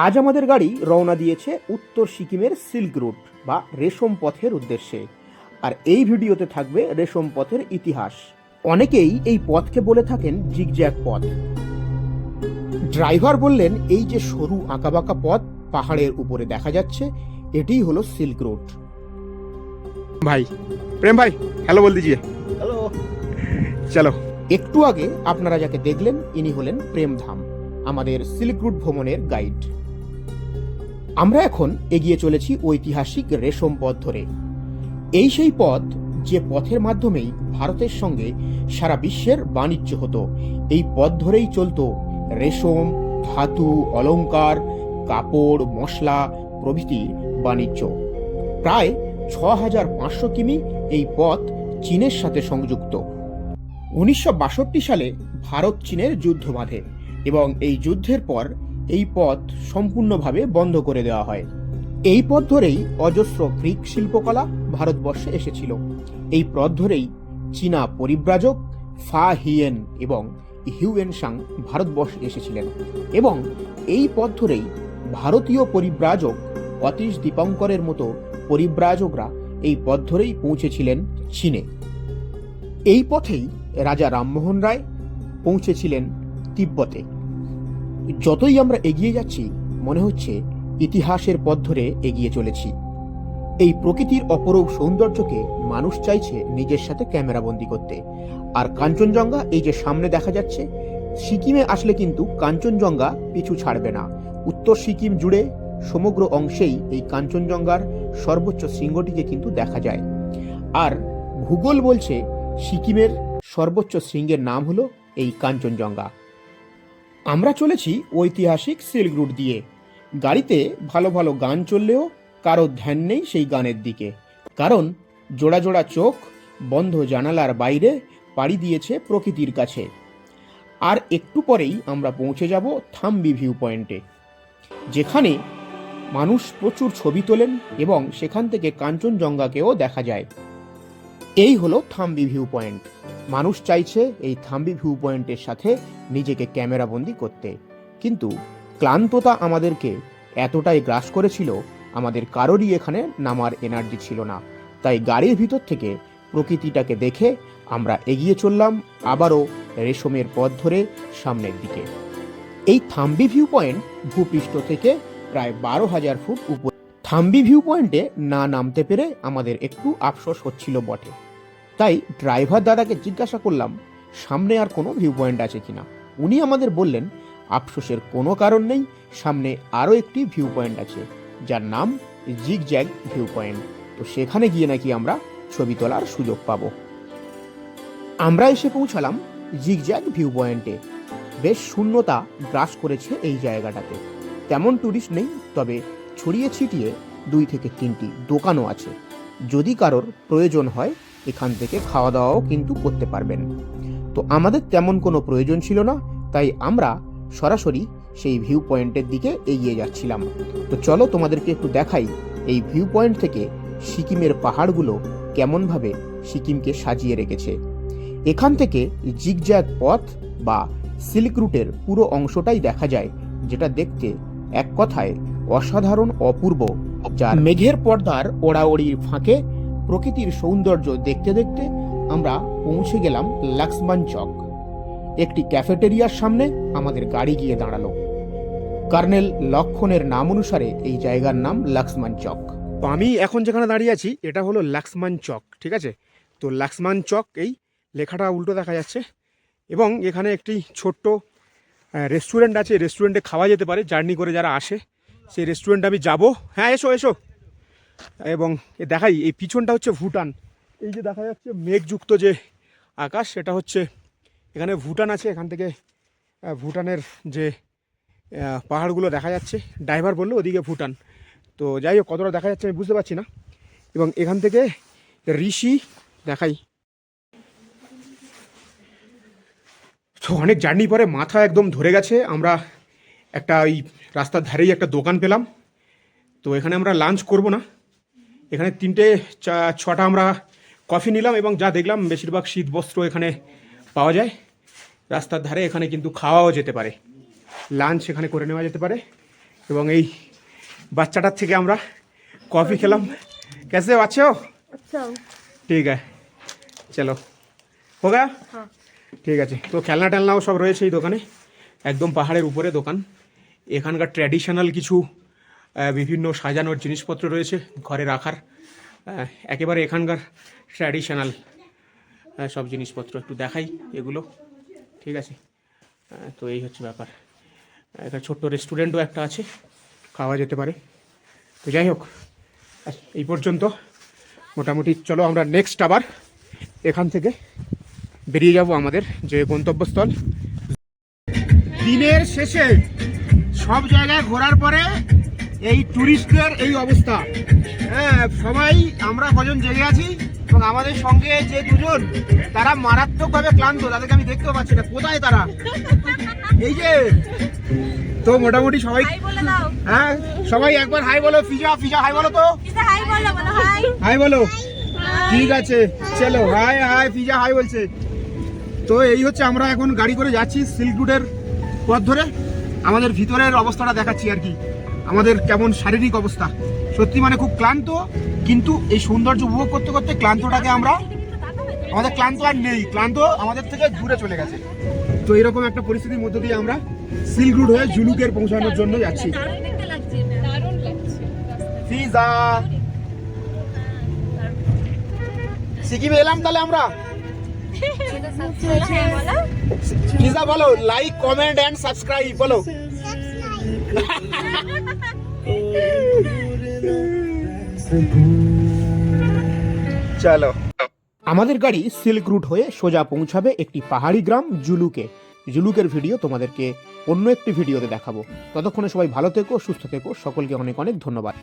আজ আমাদের গাড়ি রওনা দিয়েছে উত্তর সিকিমের সিল্ক রুট বা রেশম পথের উদ্দেশ্যে। আর এই ভিডিওতে থাকবে রেশম পথের ইতিহাস। অনেকেই এই পথকে বলে থাকেন জিগজ্যাগ পথ। ড্রাইভার বললেন এই যে সরু আঁকাবাঁকা পথ পাহাড়ের উপরে দেখা যাচ্ছে এটিই হলো সিল্ক রুট ভাই প্রেম ভাই হ্যালো বল দিজিয়ে হ্যালো। চলো। একটু আগে আপনারা যাকে দেখলেন ইনি হলেন প্রেমধাম আমাদের সিল্ক রুট ভ্রমণের গাইড। আমরা এখন এগিয়ে চলেছি ঐতিহাসিক রেশম পথ ধরে। এই সেই পথ যে পথের মাধ্যমেই ভারতের সঙ্গে সারা বিশ্বের বাণিজ্য হতো। এই পথ ধরেই চলতো রেশম, ধাতু, অলংকার, কাপড়, মশলা প্রভৃতির বাণিজ্য। প্রায় ছ হাজার পাঁচশো কিমি এই পথ চীনের সাথে সংযুক্ত। উনিশশো বাষট্টি সালে ভারত চীনের যুদ্ধ বাঁধে এবং এই যুদ্ধের পর এই পথ সম্পূর্ণভাবে বন্ধ করে দেওয়া হয়। এই পথ ধরেই অজস্র গ্রিক শিল্পকলা ভারতবর্ষে এসেছিল। এই পথ ধরেই চীনা পরিব্রাজক ফা হিয়েন এবং হিউয়েন সাং ভারতবর্ষে এসেছিলেন এবং এই পথ ধরেই ভারতীয় পরিব্রাজক অতীশ দীপঙ্করের মতো পরিব্রাজকরা এই পথ ধরেই পৌঁছেছিলেন চীনে। এই পথেই রাজা রামমোহন রায় পৌঁছেছিলেন তিব্বতে। যতই আমরা এগিয়ে যাচ্ছি, মনে হচ্ছে ইতিহাসের পথ ধরে এগিয়ে চলেছি। এই প্রকৃতির অপরূপ সৌন্দর্যকে মানুষ চাইছে নিজের সাথে ক্যামেরাবন্দি করতে। আর কাঞ্চনজঙ্ঘা এই যে সামনে দেখা যাচ্ছে, সিকিমে আসলে কিন্তু কাঞ্চনজঙ্ঘা পিছু ছাড়বে না। উত্তর সিকিম জুড়ে সমগ্র অংশেই এই কাঞ্চনজঙ্ঘার সর্বোচ্চ শৃঙ্গটিকে কিন্তু দেখা যায়। আর ভূগোল বলছে সিকিমের সর্বোচ্চ শৃঙ্গের নাম হলো এই কাঞ্চনজঙ্ঘা। আমরা চলেছি ঐতিহাসিক সিল্ক রুট দিয়ে। গাড়িতে ভালো ভালো গান চললেও কারও ধ্যান নেই সেই গানের দিকে। কারণ জোড়া জোড়া চোখ, বন্ধ জানালার বাইরে পাড়ি দিয়েছে প্রকৃতির কাছে। আর একটু পরেই আমরা পৌঁছে যাব থাম্বি ভিউ পয়েন্টে। যেখানে মানুষ প্রচুর ছবি তোলেন এবং সেখান থেকে কাঞ্চনজঙ্ঘাকেও দেখা যায়। এই হলো থাম্বি ভিউ পয়েন্ট। মানুষ চাইছে এই থাম্বি ভিউ পয়েন্টের সাথে নিজেকে ক্যামেরাবন্দি করতে। কিন্তু ক্লান্ততা আমাদেরকে এতটাই গ্রাস করেছিল, আমাদের কারোরই এখানে নামার এনার্জি ছিল না। তাই গাড়ির ভিতর থেকে প্রকৃতিটাকে দেখে আমরা এগিয়ে চললাম আবারও রেশমের পথ ধরে সামনের দিকে। এই থাম্বি ভিউ পয়েন্ট ভূপৃষ্ঠ থেকে প্রায় বারো হাজার ফুট উপর থাম্বি ভিউ পয়েন্টে না নামতে পেরে আমাদের একটু আফসোস হচ্ছিল বটে। তাই ড্রাইভার দাদাকে জিজ্ঞাসা করলাম, সামনে আর কোনো ভিউ পয়েন্ট আছে কিনা উনি আমাদের বললেন, আফসোসের কোনো কারণ নেই, সামনে আরও একটি ভিউ পয়েন্ট আছে, যার নাম জিগ জ্যাগ ভিউ পয়েন্ট তো সেখানে গিয়ে নাকি আমরা ছবি তোলার সুযোগ পাবো। আমরা এসে পৌঁছালাম জিগ জ্যাগ ভিউ পয়েন্টে বেশ শূন্যতা গ্রাস করেছে এই জায়গাটাতে। তেমন ট্যুরিস্ট নেই, তবে ছড়িয়ে ছিটিয়ে দুই থেকে তিনটি দোকানও আছে। যদি কারোর প্রয়োজন হয়, এখান থেকে খাওয়া দাওয়াও কিন্তু করতে পারবেন। তো আমাদের তেমন কোনো প্রয়োজন ছিল না, তাই আমরা সরাসরি সেই ভিউ পয়েন্টের দিকে এগিয়ে যাচ্ছিলাম। তো চলো তোমাদেরকে একটু দেখাই এই ভিউ পয়েন্ট থেকে সিকিমের পাহাড়গুলো কেমনভাবে সিকিমকে সাজিয়ে রেখেছে। এখান থেকে জিগজ্যাগ পথ বা সিল্ক রুটের পুরো অংশটাই দেখা যায়, যেটা দেখতে এক কথায় অসাধারণ অপূর্ব, যার মেঘের পর্দার ওড়াওড়ির ফাঁকে প্রকৃতির সৌন্দর্য দেখতে দেখতে আমরা পৌঁছে গেলাম লাক্সমান চক। একটি ক্যাফেটেরিয়ার সামনে আমাদের গাড়ি গিয়ে দাঁড়াল। কর্নেল লক্ষণের নাম অনুসারে এই জায়গার নাম লাক্সমান চক। তো আমি এখন যেখানে দাঁড়িয়ে আছি, এটা হলো লাক্সমান চক, ঠিক আছে? তো লাক্সমান চক, এই লেখাটা উল্টো দেখা যাচ্ছে। এবং এখানে একটি ছোট্ট রেস্টুরেন্ট আছে রেস্টুরেন্টে খাওয়া যেতে পারে জার্নি করে যারা আসে। সেই রেস্টুরেন্টে আমি যাব। হ্যাঁ এসো এসো। এবং দেখাই, এই পিছনটা হচ্ছে ভুটান। এই যে দেখা যাচ্ছে মেঘযুক্ত যে আকাশ, সেটা হচ্ছে এখানে ভুটান আছে। এখান থেকে ভুটানের যে পাহাড়গুলো দেখা যাচ্ছে। ড্রাইভার বলল, ওদিকে ভুটান। তো যাই হোক, কতটা দেখা যাচ্ছে আমি বুঝতে পারছি না। এবং এখান থেকে ঋষি, দেখাই। তো অনেক জার্নি পরে মাথা একদম ধরে গেছে। আমরা একটা ওই রাস্তার ধারেই একটা দোকান পেলাম। তো এখানে আমরা লাঞ্চ করব না। এখানে তিনটে ছটা আমরা কফি নিলাম এবং যা দেখলাম বেশিরভাগ শীত বস্ত্র এখানে পাওয়া যায়। রাস্তার ধারে এখানে কিন্তু খাওয়াও যেতে পারে। লাঞ্চ এখানে করে নেওয়া যেতে পারে। এবং এই বাচ্চাটার থেকে আমরা কফি খেলাম। কেসে আছো? আচ্ছা। ঠিক আছে। চলো। হোগা? হ্যাঁ। ঠিক আছে। তো খেলনা টেলনাও সব রয়েছে এই দোকানে। একদম পাহাড়ের উপরে দোকান। এখানকার ট্র্যাডিশনাল কিছু বিভিন্ন সাজানোর জিনিসপত্র রয়েছে ঘরে রাখার একেবারে এখানকার ট্র্যাডিশনাল সব জিনিসপত্র। একটু দেখাই এগুলো। ঠিক আছে? তো এই হচ্ছে ব্যাপার। এখানে ছোট্ট রেস্টুরেন্টও একটা আছে, খাওয়া যেতে পারে। তো যাই হোক এই পর্যন্ত। মোটামুটি চলো আমরা নেক্সট আবার এখান থেকে বেরিয়ে যাব আমাদের যে গন্তব্যস্থল। দিনের শেষে সব জায়গায় ঘোরার পরে এই ট্যুরিস্টদের এই অবস্থা। হ্যাঁ সবাই আমরা কজন জেগে আছি এবং আমাদের সঙ্গে যে দুজন তারা মারাত্মকভাবে ক্লান্ত তাদেরকে আমি দেখতেও পাচ্ছি না। কোথায় তারা? এই যে তো মোটামুটি সবাই হ্যাঁ সবাই একবার হাই বলো। ফিজা ফিজা হাই বলো তো। হাই বলো ঠিক আছে চলো। হাই হাই ফিজা হাই বলছে। তো এই হচ্ছে আমরা এখন গাড়ি করে যাচ্ছি সিল্ক রুটের পথ ধরে। আমাদের ভিতরের অবস্থাটা দেখাচ্ছি আর কি। আমাদের কেমন শারীরিক অবস্থা। সত্যি মানে খুব ক্লান্ত, কিন্তু এই সৌন্দর্য উপভোগ করতে করতে ক্লান্তটাকে আমরা আমাদের ক্লান্ত আর নেই। ক্লান্ত আমাদের থেকে দূরে চলে গেছে। তো এরকম একটা পরিস্থিতির মধ্য দিয়ে আমরা সিল্ক রুট হয়ে জুলুকের পৌঁছানোর জন্য যাচ্ছি। সিকিমে এলাম তাহলে আমরা? পিজা বলো লাইক কমেন্ট এন্ড সাবস্ক্রাইব বলো। চলো। আমাদের গাড়ি সিল্ক রুট হয়ে সোজা পৌঁছাবে একটি পাহাড়ি গ্রাম, জুলুকে। জুলুকের ভিডিও তোমাদেরকে অন্য একটি ভিডিওতে দেখাবো। ততক্ষণে সবাই ভালো থেকো, সুস্থ থেকো। সকলকে অনেক অনেক ধন্যবাদ।